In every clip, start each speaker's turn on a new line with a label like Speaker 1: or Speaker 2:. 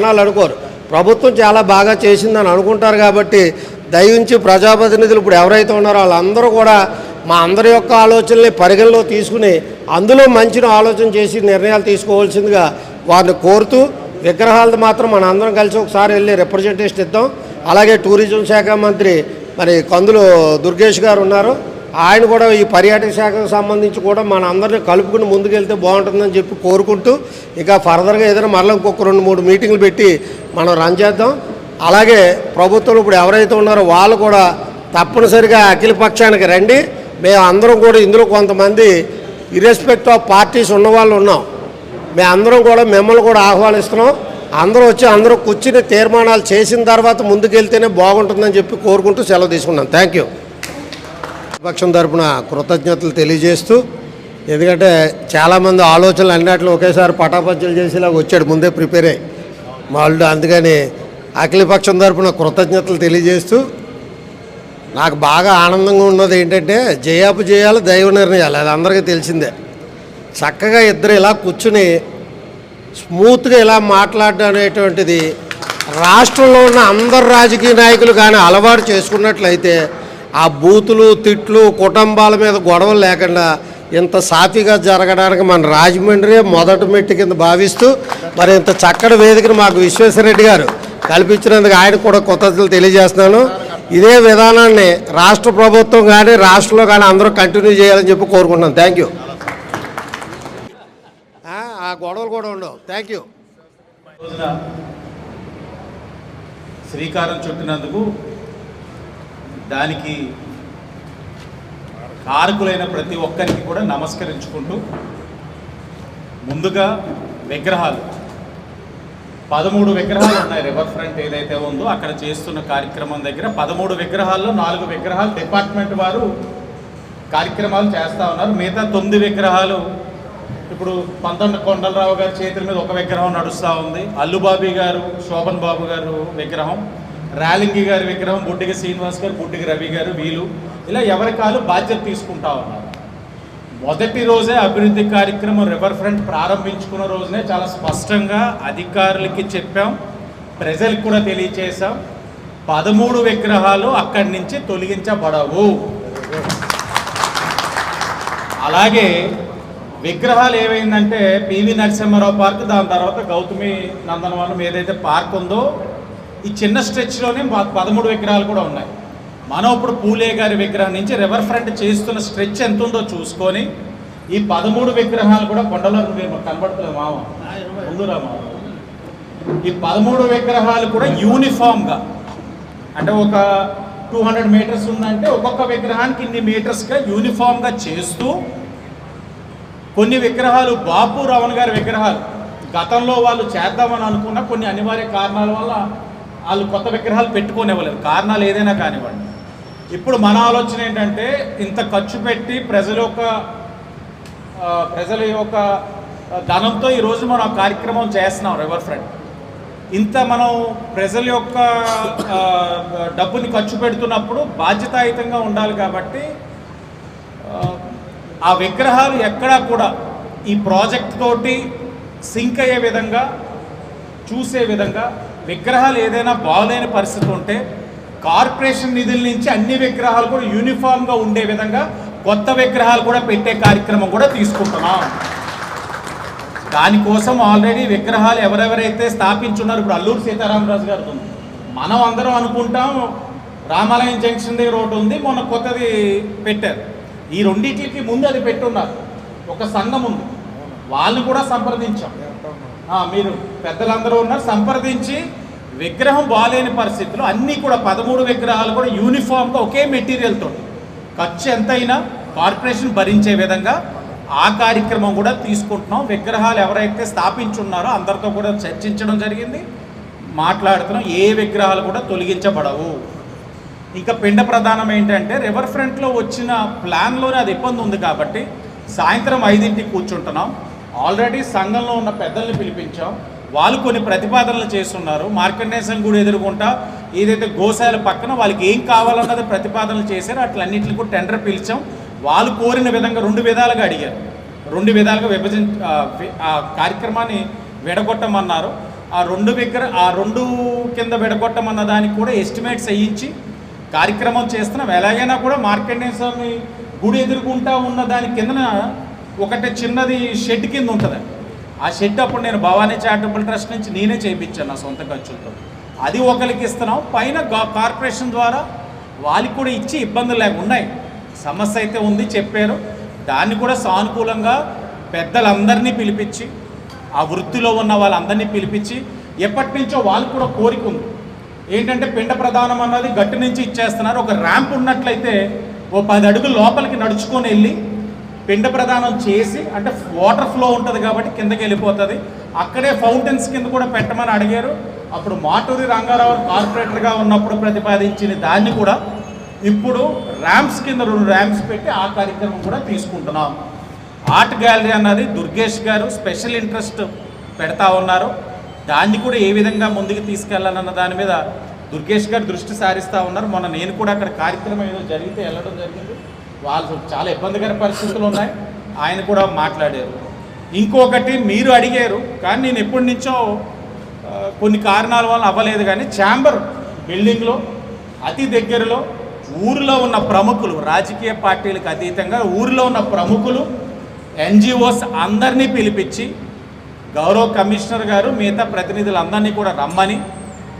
Speaker 1: జనాలు అనుకోరు. ప్రభుత్వం చాలా బాగా చేసిందని అనుకుంటారు కాబట్టి దయించి ప్రజాప్రతినిధులు ఇప్పుడు ఎవరైతే ఉన్నారో వాళ్ళందరూ కూడా మా అందరి యొక్క ఆలోచనల్ని పరిగణలో తీసుకుని అందులో మంచిన ఆలోచన చేసి నిర్ణయాలు తీసుకోవాల్సిందిగా వారిని కోరుతూ విగ్రహాలది మాత్రం మన అందరం కలిసి ఒకసారి వెళ్ళి రిప్రజెంటేషన్ ఇద్దాం. అలాగే టూరిజం శాఖ మంత్రి మరి కందులు దుర్గేష్ గారు ఉన్నారు. ఆయన కూడా ఈ పర్యాటక శాఖకు సంబంధించి కూడా మన అందరిని కలుపుకుని ముందుకెళ్తే బాగుంటుందని చెప్పి కోరుకుంటూ ఇక ఫర్దర్గా ఏదైనా మరలా ఇంకొక రెండు మూడు మీటింగ్లు పెట్టి మనం రన్ చేద్దాం. అలాగే ప్రభుత్వం ఇప్పుడు ఎవరైతే ఉన్నారో వాళ్ళు కూడా తప్పనిసరిగా అఖిల పక్షానికి రండి. మేము అందరం కూడా ఇందులో కొంతమంది ఇర్రెస్పెక్ట్ ఆఫ్ పార్టీస్ ఉన్న వాళ్ళు ఉన్నాం. మేము అందరం కూడా మిమ్మల్ని కూడా ఆహ్వానిస్తున్నాం. అందరూ వచ్చి అందరూ కూర్చుని తీర్మానాలు చేసిన తర్వాత ముందుకెళ్తేనే బాగుంటుందని చెప్పి కోరుకుంటూ సెలవు తీసుకున్నాం. థ్యాంక్ యూ పక్షం తరపున కృతజ్ఞతలు తెలియజేస్తూ ఎందుకంటే చాలామంది ఆలోచనలు అన్నిటిలో ఒకేసారి పటాపంచలు చేసేలాగా వచ్చాడు ముందే ప్రిపేర్ అయ్యి. వాళ్ళు అందుకని అఖిలపక్షం తరపున కృతజ్ఞతలు తెలియజేస్తూ నాకు బాగా ఆనందంగా ఉన్నది ఏంటంటే జయాపు చేయాలి దైవ నిర్ణయాలు అది అందరికీ తెలిసిందే. చక్కగా ఇద్దరు ఇలా కూర్చుని స్మూత్గా ఇలా మాట్లాడడం అనేటువంటిది రాష్ట్రంలో ఉన్న అందరు రాజకీయ నాయకులు కానీ అలవాటు చేసుకున్నట్లయితే ఆ బూతులు తిట్లు కుటుంబాల మీద గొడవలు లేకుండా ఇంత సాఫీగా జరగడానికి మన రాజమండ్రి మొదటి మెట్టు కింద భావిస్తూ మరి ఇంత చక్కటి వేదికను మాకు విశ్వేశ్వరరెడ్డి గారు కల్పించినందుకు ఆయన కూడా కృతజ్ఞతలు తెలియజేస్తున్నాను. ఇదే విధానాన్ని రాష్ట్ర ప్రభుత్వం కానీ రాష్ట్రంలో కానీ అందరూ కంటిన్యూ చేయాలని చెప్పి కోరుకుంటున్నాను. థ్యాంక్ యూ ఆ గొడవలు కూడా ఉండవు. థ్యాంక్ యూ
Speaker 2: శ్రీకారం చుట్టినందుకు దానికి కారకులైన ప్రతి ఒక్కరికి కూడా నమస్కరించుకుంటూ ముందుగా విగ్రహాలు. పదమూడు విగ్రహాలు ఉన్నాయి రివర్ ఫ్రంట్ ఏదైతే ఉందో అక్కడ చేస్తున్న కార్యక్రమం దగ్గర పదమూడు విగ్రహాల్లో నాలుగు విగ్రహాలు డిపార్ట్మెంట్ వారు కార్యక్రమాలు చేస్తూ ఉన్నారు. మిగతా తొమ్మిది విగ్రహాలు ఇప్పుడు పంతొమ్మిది కొండలరావు గారి చేతుల మీద ఒక విగ్రహం నడుస్తూ ఉంది. అల్లుబాబీ గారు శోభన్ బాబు గారు విగ్రహం. ర్యాలింగి గారి విగ్రహం బుడ్డిగ శ్రీనివాస్ గారు బుడ్డిగ రవి గారు వీళ్ళు ఇలా ఎవరి కాలు బాధ్యత తీసుకుంటా ఉన్నారు. మొదటి రోజే అభివృద్ధి కార్యక్రమం రివర్ ఫ్రంట్ ప్రారంభించుకున్న రోజునే చాలా స్పష్టంగా అధికారులకి చెప్పాం ప్రజలకు కూడా తెలియచేశాం. పదమూడు విగ్రహాలు అక్కడి నుంచి తొలగించబడవు. అలాగే విగ్రహాలు ఏమైందంటే పివి నరసింహారావు పార్క్ దాని తర్వాత గౌతమి నందనవనం ఏదైతే పార్క్ ఉందో ఈ చిన్న స్ట్రెచ్లోనే మా పదమూడు విగ్రహాలు కూడా ఉన్నాయి. మనం ఇప్పుడు పూలే గారి విగ్రహం నుంచి రివర్ ఫ్రంట్ చేస్తున్న స్ట్రెచ్ ఎంత ఉందో చూసుకొని ఈ పదమూడు విగ్రహాలు కూడా కొండలో మేము కనబడుతుంది మామ. ముందురా మామ. ఈ పదమూడు విగ్రహాలు కూడా యూనిఫామ్గా అంటే ఒక టూ హండ్రెడ్ మీటర్స్ ఉందంటే ఒక్కొక్క విగ్రహానికి ఇన్ని మీటర్స్గా యూనిఫామ్గా చేస్తూ కొన్ని విగ్రహాలు బాపు రావణ్ గారి విగ్రహాలు. గతంలో వాళ్ళు చేద్దామని అనుకున్న కొన్ని అనివార్య కారణాల వల్ల వాళ్ళు కొత్త విగ్రహాలు పెట్టుకోనివ్వలేదు. కారణాలు ఏదైనా కానివ్వండి. ఇప్పుడు మన ఆలోచన ఏంటంటే ఇంత ఖర్చు పెట్టి ప్రజల యొక్క ప్రజల యొక్క ధనంతో ఈరోజు మనం కార్యక్రమం చేస్తున్నాం రివర్ ఫ్రంట్ ఇంత మనం ప్రజల యొక్క డబ్బుని ఖర్చు పెడుతున్నప్పుడు బాధ్యతాయుతంగా ఉండాలి కాబట్టి ఆ, ఆ విగ్రహాలు ఎక్కడా కూడా ఈ ప్రాజెక్ట్ తోటి సింక్ అయ్యే విధంగా చూసే విధంగా విగ్రహాలు ఏదైనా బాగలేని పరిస్థితి ఉంటే కార్పొరేషన్ నిధుల నుంచి అన్ని విగ్రహాలు కూడా యూనిఫామ్గా ఉండే విధంగా కొత్త విగ్రహాలు కూడా పెట్టే కార్యక్రమం కూడా తీసుకుంటున్నాం. దానికోసం ఆల్రెడీ విగ్రహాలు ఎవరెవరైతే స్థాపించున్నారో ఇప్పుడు అల్లూరు సీతారామరాజు గారు ఉంది. మనం అందరం అనుకుంటాం రామాలయం జంక్షన్ దగ్గర ఒకటి ఉంది మొన్న కొత్తది పెట్టారు. ఈ రెండింటికి ముందు అది పెట్టున్నారు. ఒక సంఘం ఉంది. వాళ్ళని కూడా సంప్రదించాం. మీరు పెద్దలందరూ ఉన్నారు సంప్రదించి విగ్రహం బాగాలేని పరిస్థితిలో అన్నీ కూడా పదమూడు విగ్రహాలు కూడా యూనిఫామ్గా ఒకే మెటీరియల్తో ఖర్చు ఎంతైనా కార్పొరేషన్ భరించే విధంగా ఆ కార్యక్రమం కూడా తీసుకుంటున్నాం. విగ్రహాలు ఎవరైతే స్థాపించున్నారో అందరితో కూడా చర్చించడం జరిగింది. మాట్లాడుతున్నాం. ఏ విగ్రహాలు కూడా తొలగించబడవు. ఇంకా పిండ ప్రధానం ఏంటంటే రివర్ ఫ్రంట్లో వచ్చిన ప్లాన్లోనే అది ఇబ్బంది ఉంది కాబట్టి సాయంత్రం ఐదింటికి కూర్చుంటున్నాం. ఆల్రెడీ సంఘంలో ఉన్న పెద్దల్ని పిలిపించాం. వాళ్ళు కొన్ని ప్రతిపాదనలు చేస్తున్నారు. మార్కండేషన్ కూడా ఎదుర్కొంటా ఏదైతే గోశాల పక్కన వాళ్ళకి ఏం కావాలన్నది ప్రతిపాదనలు చేశారు అట్లన్నింటిని కూడా టెండర్ పిలిచాం. వాళ్ళు కోరిన విధంగా రెండు విధాలుగా అడిగారు. రెండు విధాలుగా విభజన ఆ, కార్యక్రమాన్ని విడగొట్టమన్నారు. ఆ రెండు దగ్గర ఆ రెండు కింద విడగొట్టమన్న దానికి కూడా ఎస్టిమేట్స్ వేయించి కార్యక్రమం చేస్తున్నాం. ఎలాగైనా కూడా మార్కండేయ స్వామి గుడి ఎదుర్కొంటా ఉన్న దాని కిందన ఒకటి చిన్నది షెడ్ కింద ఉంటుంది ఆ షెడ్ అప్పుడు నేను భవానీ చారిటబుల్ ట్రస్ట్ నుంచి నేనే చేయించాను నా సొంత ఖర్చులతో. అది ఒకరికి ఇస్తున్నాం. పైన కార్పొరేషన్ ద్వారా వాళ్ళకి కూడా ఇచ్చి ఇబ్బందులు లేకుండా ఉన్నాయి. సమస్య అయితే ఉంది చెప్పారు. దాన్ని కూడా సానుకూలంగా పెద్దలందరినీ పిలిపించి ఆ వృత్తిలో ఉన్న వాళ్ళందరినీ పిలిపించి ఎప్పటి నుంచో వాళ్ళకు కూడా కోరిక ఉంది. ఏంటంటే పిండ ప్రధానం అన్నది గట్టు నుంచి ఇచ్చేస్తున్నారు. ఒక ర్యాంప్ ఉన్నట్లయితే ఓ పది అడుగులు లోపలికి నడుచుకొని వెళ్ళి పిండ ప్రదానం చేసి అంటే వాటర్ ఫ్లో ఉంటుంది కాబట్టి కిందకి వెళ్ళిపోతుంది. అక్కడే ఫౌంటైన్స్ కింద కూడా పెట్టమని అడిగారు. అప్పుడు మాటూరి రంగారావు కార్పొరేటర్గా ఉన్నప్పుడు ప్రతిపాదించిన దాన్ని కూడా ఇప్పుడు ర్యాంప్స్ కింద రెండు ర్యాంప్స్ పెట్టి ఆ కార్యక్రమం కూడా తీసుకుంటున్నాం. ఆర్ట్ గ్యాలరీ అన్నది దుర్గేష్ గారు స్పెషల్ ఇంట్రెస్ట్ పెడతా ఉన్నారు. దాన్ని కూడా ఏ విధంగా ముందుకు తీసుకెళ్ళాలన్న దాని మీద దుర్గేష్ గారు దృష్టి సారిస్తూ ఉన్నారు. మొన్న నేను కూడా అక్కడ కార్యక్రమం ఏదో జరిగితే వెళ్ళడం జరిగింది. వాళ్ళు చాలా ఇబ్బందికర పరిస్థితులు ఉన్నాయి. ఆయన కూడా మాట్లాడారు. ఇంకొకటి మీరు అడిగారు కానీ నేను ఎప్పటి నుంచో కొన్ని కారణాల వల్ల అవ్వలేదు కానీ ఛాంబర్ బిల్డింగ్లో అతి దగ్గరలో ఊరిలో ఉన్న ప్రముఖులు రాజకీయ పార్టీలకు అతీతంగా ఊరిలో ఉన్న ప్రముఖులు ఎన్జిఓస్ అందరినీ పిలిపించి గౌరవ కమిషనర్ గారు మిగతా ప్రతినిధులందరినీ కూడా రమ్మని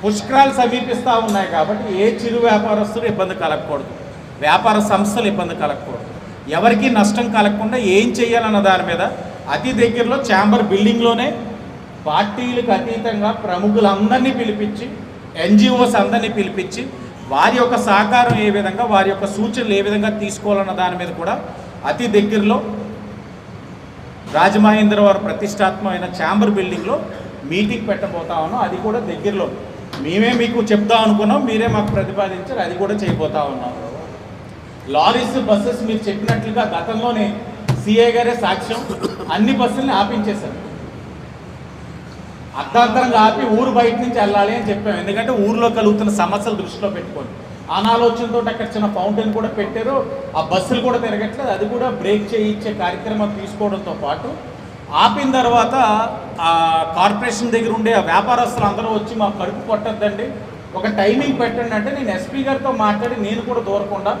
Speaker 2: పుష్కరాలు సమీపిస్తూ ఉన్నాయి కాబట్టి ఏ చిరు వ్యాపారస్తులు ఇబ్బంది కలగకూడదు. వ్యాపార సంస్థలు ఇబ్బంది కలగకూడదు. ఎవరికీ నష్టం కలగకుండా ఏం చేయాలన్న దాని మీద అతి దగ్గరలో ఛాంబర్ బిల్డింగ్లోనే పార్టీలకు అతీతంగా ప్రముఖులందరినీ పిలిపించి ఎన్జిఓస్ అందరినీ పిలిపించి వారి యొక్క సహకారం ఏ విధంగా వారి యొక్క సూచనలు ఏ విధంగా తీసుకోవాలన్న దాని మీద కూడా అతి దగ్గరలో రాజమహేంద్రవరం ప్రతిష్టాత్మకమైన ఛాంబర్ బిల్డింగ్లో మీటింగ్ పెట్టబోతా ఉన్నాం. అది కూడా దగ్గరలో. మేమే మీకు చెప్దాం అనుకున్నాం. మీరే మాకు ప్రతిపాదించారు. అది కూడా చేయబోతా ఉన్నాం. లారీస్ బస్సెస్ మీరు చెప్పినట్లుగా గతంలోనే సిఏ గారే సాక్ష్యం. అన్ని బస్సుల్ని ఆపించేశారు. అర్ధాంతరంగా ఆపి ఊరు బయట నుంచి వెళ్ళాలి అని చెప్పాం. ఎందుకంటే ఊర్లో కలుగుతున్న సమస్యలు దృష్టిలో పెట్టుకోండి. అనాలోచనతో అక్కడ చిన్న ఫౌంటైన్ కూడా పెట్టారు. ఆ బస్సులు కూడా తిరగట్లేదు. అది కూడా బ్రేక్ చేయించే కార్యక్రమం తీసుకోవడంతో పాటు ఆపిన తర్వాత ఆ కార్పొరేషన్ దగ్గర ఉండే వ్యాపారస్తులు అందరూ వచ్చి మా కడుపు కొట్టద్దండి ఒక టైమింగ్ పెట్టండి అంటే నేను ఎస్పీ గారితో మాట్లాడి నేను కూడా దూరకుండా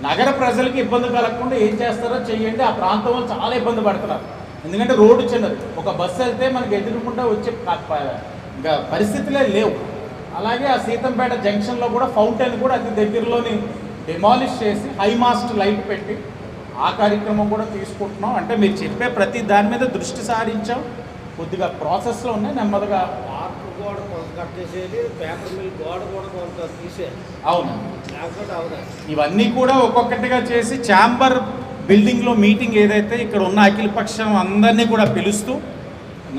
Speaker 2: నగర ప్రజలకి ఇబ్బంది కలగకుండా ఏం చేస్తారో చెయ్యండి. ఆ ప్రాంతంలో చాలా ఇబ్బంది పడుతున్నారు. ఎందుకంటే రోడ్డు చిన్నది. ఒక బస్సు వెళ్తే మనకి ఎదురుకుండా వచ్చే ఇంకా పరిస్థితులే లేవు. అలాగే ఆ సీతంపేట జంక్షన్లో కూడా ఫౌంటైన్ కూడా అతి దగ్గరలోని డిమాలిష్ చేసి హై మాస్ట్ లైట్ పెట్టి ఆ కార్యక్రమం కూడా తీసుకుంటున్నాం. అంటే మీరు చెప్పే ప్రతి దాని మీద దృష్టి సారించాం. కొద్దిగా ప్రాసెస్లో ఉన్నాయి. నెమ్మదిగా
Speaker 1: గోడ కొంత కట్ చేసేది పేపర్ మిల్ గోడ కూడా కొంత తీసేయాలి
Speaker 2: అవును.
Speaker 1: లేకపోతే
Speaker 2: ఇవన్నీ కూడా ఒక్కొక్కటిగా చేసి ఛాంబర్ బిల్డింగ్లో మీటింగ్ ఏదైతే ఇక్కడ ఉన్న అఖిలపక్షం అందరినీ కూడా పిలుస్తూ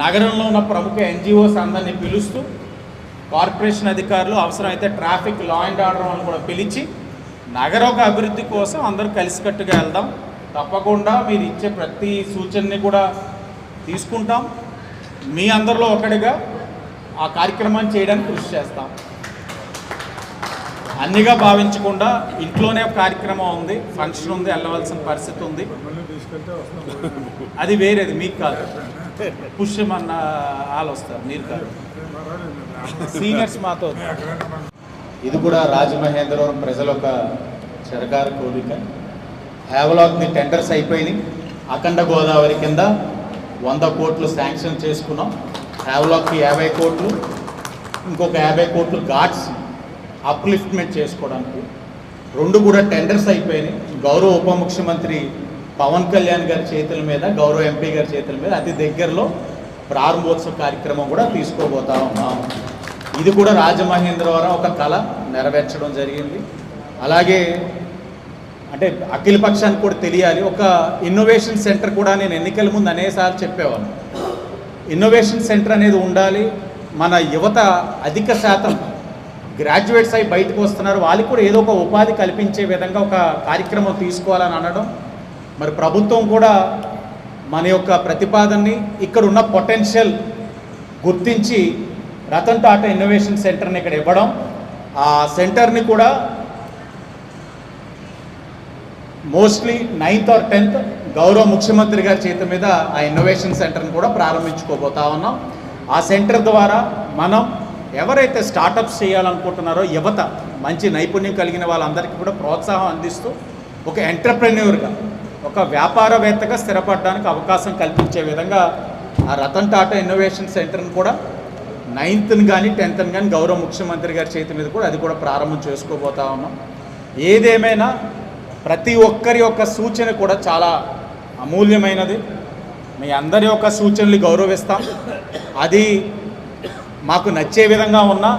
Speaker 2: నగరంలో ఉన్న ప్రముఖ ఎన్జిఓస్ అందరినీ పిలుస్తూ కార్పొరేషన్ అధికారులు అవసరమైతే ట్రాఫిక్ లా అండ్ ఆర్డర్ వాళ్ళని కూడా పిలిచి నగరోగ అభివృద్ధి కోసం అందరూ కలిసికట్టుగా వెళ్దాం. తప్పకుండా మీరు ఇచ్చే ప్రతి సూచనని కూడా తీసుకుంటాం. మీ అందరిలో ఒకటిగా ఆ కార్యక్రమాన్ని చేయడానికి కృషి చేస్తాం. అన్నిగా భావించకుండా ఇంట్లోనే కార్యక్రమం ఉంది ఫంక్షన్ ఉంది వెళ్ళవలసిన పరిస్థితి ఉంది. అది వేరేది మీకు కాదు. పుష్యమన్న వాళ్ళు వస్తారు మీరు కాదు. సీనియర్స్ మాతో. ఇది కూడా రాజమహేంద్రవరం ప్రజల ఒక సరకారు కోరిక. హ్యావలాక్ని టెండర్స్ అయిపోయినాయి. అఖండ గోదావరి కింద వంద కోట్లు శాంక్షన్ చేసుకున్నాం. హ్యావ్లాక్కి యాభై కోట్లు ఇంకొక యాభై కోట్లు ఘాట్స్ అప్లిఫ్ట్మెంట్ చేసుకోవడానికి. రెండు కూడా టెండర్స్ అయిపోయినాయి. గౌరవ ఉప ముఖ్యమంత్రి పవన్ కళ్యాణ్ గారి చేతుల మీద గౌరవ ఎంపీ గారి చేతుల మీద అతి దగ్గరలో ప్రారంభోత్సవ కార్యక్రమం కూడా తీసుకోబోతా ఉన్నాం ఇది కూడా రాజమహేంద్రవరం ఒక కళ నెరవేర్చడం జరిగింది. అలాగే అంటే అఖిల పక్షానికి కూడా తెలియాలి. ఒక ఇన్నోవేషన్ సెంటర్ కూడా నేను ఎన్నికల ముందు అనేసార్లు చెప్పేవాను ఇన్నోవేషన్ సెంటర్ అనేది ఉండాలి. మన యువత అధిక శాతం గ్రాడ్యుయేట్స్ అయి బయటకు వస్తున్నారు. వాళ్ళకి కూడా ఏదో ఒక ఉపాధి కల్పించే విధంగా ఒక కార్యక్రమం తీసుకోవాలని అనడం. మరి ప్రభుత్వం కూడా మన యొక్క ప్రతిపాదనని ఇక్కడ ఉన్న పొటెన్షియల్ గుర్తించి రతన్ టాటా ఇన్నోవేషన్ సెంటర్ని ఇక్కడ ఇవ్వడం. ఆ సెంటర్ని కూడా మోస్ట్లీ నైన్త్ ఆర్ టెన్త్ గౌరవ ముఖ్యమంత్రి గారి చేతి మీద ఆ ఇన్నోవేషన్ సెంటర్ని కూడా ప్రారంభించుకోబోతా ఉన్నాం. ఆ సెంటర్ ద్వారా మనం ఎవరైతే స్టార్టప్స్ చేయాలనుకుంటున్నారో యువత మంచి నైపుణ్యం కలిగిన వాళ్ళందరికీ కూడా ప్రోత్సాహం అందిస్తూ ఒక ఎంటర్ప్రెన్యూర్గా ఒక వ్యాపారవేత్తగా స్థిరపడడానికి అవకాశం కల్పించే విధంగా ఆ రతన్ టాటా ఇన్నోవేషన్ సెంటర్ని కూడా నైన్త్ని కానీ టెన్త్ని కానీ గౌరవ ముఖ్యమంత్రి గారి చేతి మీద కూడా అది కూడా ప్రారంభం చేసుకోబోతా ఉన్నాం. ఏదేమైనా ప్రతి ఒక్కరి యొక్క సూచన కూడా చాలా అమూల్యమైనది. మీ అందరి యొక్క సూచనలు గౌరవిస్తాం. అది మాకు నచ్చే విధంగా ఉన్నా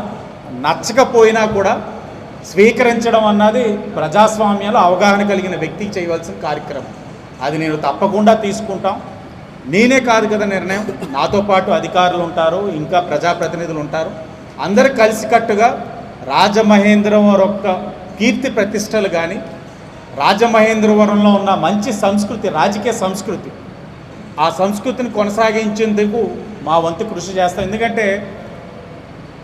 Speaker 2: నచ్చకపోయినా కూడా స్వీకరించడం అన్నది ప్రజాస్వామ్యంలో అవగాహన కలిగిన వ్యక్తికి చేయవలసిన కార్యక్రమం. అది నేను తప్పకుండా తీసుకుంటాం. నేనే కాదు కదా నిర్ణయం. నాతో పాటు అధికారులు ఉంటారు ఇంకా ప్రజాప్రతినిధులు ఉంటారు. అందరు కలిసికట్టుగా రాజమహేంద్రవరం యొక్క కీర్తి ప్రతిష్టలు కానీ రాజమహేంద్రవరంలో ఉన్న మంచి సంస్కృతి రాజకీయ సంస్కృతి. ఆ సంస్కృతిని కొనసాగించేందుకు మా వంతు కృషి చేస్తాం. ఎందుకంటే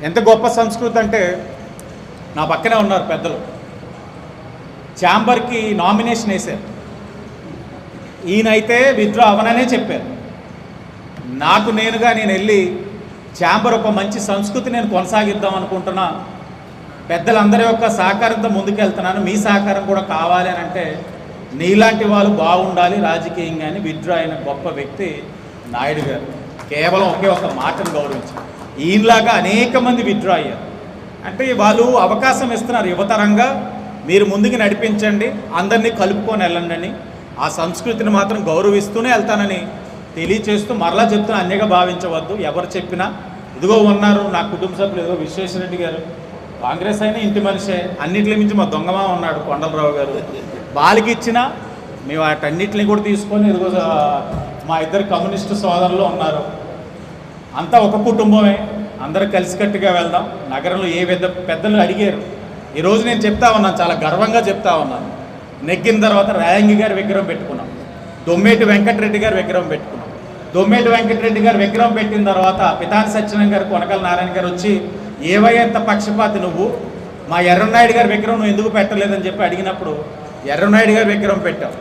Speaker 2: ఎంత గొప్ప సంస్కృతి అంటే నా పక్కనే ఉన్నారు పెద్దలు. ఛాంబర్కి నామినేషన్ వేశారు. ఈయనైతే విత్డ్రా అవననే చెప్పారు. నాకు నేనుగా నేను వెళ్ళి ఛాంబర్ ఒక మంచి సంస్కృతి నేను కొనసాగిద్దాం అనుకుంటున్నా. పెద్దలందరి యొక్క సహకారంతో ముందుకెళ్తున్నాను. మీ సహకారం కూడా కావాలి అని అంటే నీలాంటి వాళ్ళు బాగుండాలి రాజకీయంగా అని విత్డ్రా అయిన గొప్ప వ్యక్తి నాయుడు గారు. కేవలం ఒకే ఒక మాటను గౌరవించారు ఈయనలాగా అనేక మంది విత్డ్రా అయ్యారు. అంటే వాళ్ళు అవకాశం ఇస్తున్నారు యువతరంగా. మీరు ముందుకు నడిపించండి అందరినీ కలుపుకొని వెళ్ళండి ఆ సంస్కృతిని మాత్రం గౌరవిస్తూనే వెళ్తానని తెలియచేస్తూ మరలా చెప్తున్నా అన్యగా భావించవద్దు. ఎవరు చెప్పినా ఇదిగో ఉన్నారు నా కుటుంబ సభ్యులు ఏదో విశ్వేశ్వరరెడ్డి గారు కాంగ్రెస్ అయినా ఇంటి మనిషే. అన్నింటిని మించి మా దొంగమా ఉన్నాడు కొండలరావు గారు. వాళ్ళకి ఇచ్చిన మేము వాటన్నిటిని కూడా తీసుకొని ఇదిగో మా ఇద్దరు కమ్యూనిస్టు సోదరులు ఉన్నారు. అంతా ఒక కుటుంబమే. అందరూ కలిసికట్టుగా వెళ్దాం. నగరంలో ఏ పెద్ద పెద్దలు అడిగారు. ఈరోజు నేను చెప్తా ఉన్నాను చాలా గర్వంగా చెప్తా ఉన్నాను. నెగ్గిన తర్వాత రాయంగి గారి విగ్రహం పెట్టుకున్నాం. దొమ్మేటి వెంకటరెడ్డి గారి విగ్రహం పెట్టుకున్నాం. దొమ్మేటి వెంకటరెడ్డి గారి విగ్రహం పెట్టిన తర్వాత పితాని సత్యనారాయణ గారు కొనకల నారాయణ గారు వచ్చి ఏవయ్యంత పక్షపాతి నువ్వు మా ఎర్రనాయుడు గారి విగ్రహం నువ్వు ఎందుకు పెట్టలేదని చెప్పి అడిగినప్పుడు ఎర్రనాయుడు గారి విగ్రహం పెట్టాం.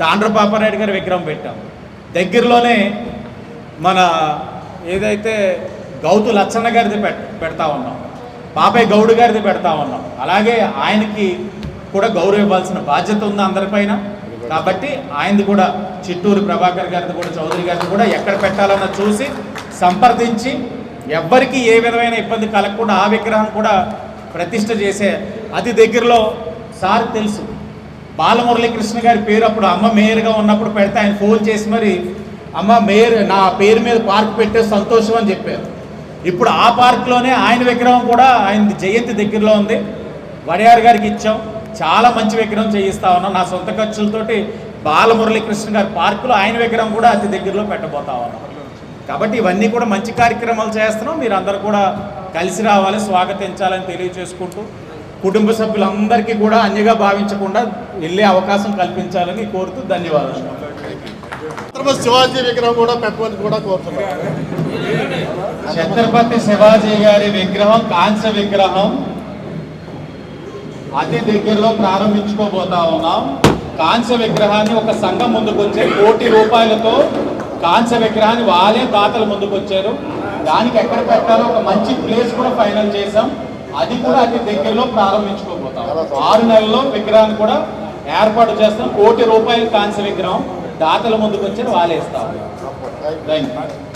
Speaker 2: తాండ్ర పాపారాయుడు గారి విగ్రహం పెట్టాం. దగ్గరలోనే మన ఏదైతే గౌతు లచ్చన్న గారిది పెడతా ఉన్నాం. పాపయ్య గౌడు గారిది పెడతా ఉన్నాం. అలాగే ఆయనకి కూడా గౌరవ ఇవ్వాల్సిన బాధ్యత ఉంది అందరిపైన. కాబట్టి ఆయనది కూడా చిట్టూరు ప్రభాకర్ గారిది కూడా చౌదరి గారిది కూడా ఎక్కడ పెట్టాలన్న చూసి సంప్రదించి ఎవ్వరికి ఏ విధమైన ఇబ్బంది కలగకుండా ఆ విగ్రహం కూడా ప్రతిష్ట చేసే అతి దగ్గరలో సార్ తెలుసు. బాలమురళీకృష్ణ గారి పేరు అప్పుడు అమ్మ మేయర్గా ఉన్నప్పుడు పెడితే ఆయన ఫోన్ చేసి మరి అమ్మ మేయర్ నా పేరు మీద పార్క్ పెట్టే సంతోషం అని చెప్పారు. ఇప్పుడు ఆ పార్క్లోనే ఆయన విగ్రహం కూడా ఆయన జయంతి దగ్గరలో ఉంది. వడియార్ గారికి ఇచ్చాం. చాలా మంచి విగ్రహం చేయిస్తా ఉన్నాం. నా సొంత ఖర్చులతోటి బాలమురళీకృష్ణ గారి పార్కులో ఆయన విగ్రహం కూడా అతి దగ్గరలో పెట్టబోతా ఉన్నాం. కాబట్టి ఇవన్నీ కూడా మంచి కార్యక్రమాలు చేస్తున్నాం. మీరు అందరూ కూడా కలిసి రావాలి స్వాగతించాలని తెలియజేసుకుంటూ కుటుంబ సభ్యులందరికీ కూడా అన్యగా భావించకుండా వెళ్ళే అవకాశం కల్పించాలని కోరుతూ ధన్యవాదాలు.
Speaker 3: ఛత్రపతి శివాజీ విగ్రహం కూడా పెట్టమని కూడా కోరుతున్నాను
Speaker 2: ఛత్రపతి శివాజీ గారి విగ్రహం కాంస్య విగ్రహం అతి దగ్గరలో ప్రారంభించుకోబోతా ఉన్నాం. కాంస్య విగ్రహాన్ని ఒక సంఘం ముందుకు వచ్చే కోటి రూపాయలతో కాంస్య విగ్రహాన్ని వాళ్ళే దాతలు ముందుకు వచ్చారు. దానికి ఎక్కడ పెట్టాలో ఒక మంచి ప్లేస్ కూడా ఫైనల్ చేశాం. అది కూడా అతి దగ్గరలో ప్రారంభించుకోబోతాం. ఆరు నెలల్లో విగ్రహాన్ని కూడా ఏర్పాటు చేస్తాం. కోటి రూపాయల కాంస్య విగ్రహం దాతల ముందుకు వచ్చారు వాళ్ళే ఇస్తాం. Thank you